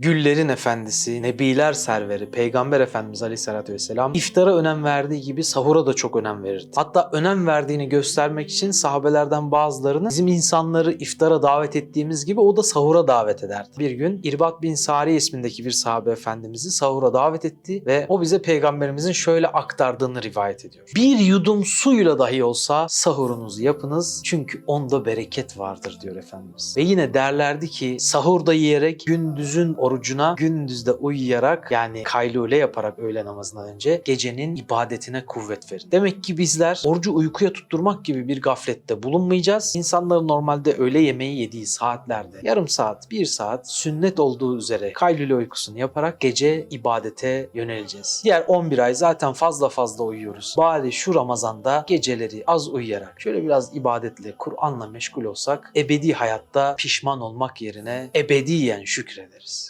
Güllerin efendisi, nebiler serveri, peygamber efendimiz aleyhissalatü vesselam iftara önem verdiği gibi sahura da çok önem verirdi. Hatta önem verdiğini göstermek için sahabelerden bazılarını bizim insanları iftara davet ettiğimiz gibi o da sahura davet ederdi. Bir gün İrbat bin Sari ismindeki bir sahabe efendimizi sahura davet etti ve o bize peygamberimizin şöyle aktardığını rivayet ediyor. Bir yudum suyla dahi olsa sahurunuzu yapınız çünkü onda bereket vardır diyor Efendimiz. Ve yine derlerdi ki sahurda yiyerek gündüzün orucuna, gündüzde uyuyarak yani kaylule yaparak öğle namazından önce gecenin ibadetine kuvvet verin. Demek ki bizler orucu uykuya tutturmak gibi bir gaflette bulunmayacağız. İnsanların normalde öğle yemeği yediği saatlerde yarım saat, bir saat sünnet olduğu üzere kaylule uykusunu yaparak gece ibadete yöneleceğiz. Diğer 11 ay zaten fazla fazla uyuyoruz. Bari şu Ramazan'da geceleri az uyuyarak şöyle biraz ibadetle, Kur'an'la meşgul olsak ebedi hayatta pişman olmak yerine ebediyen şükrederiz.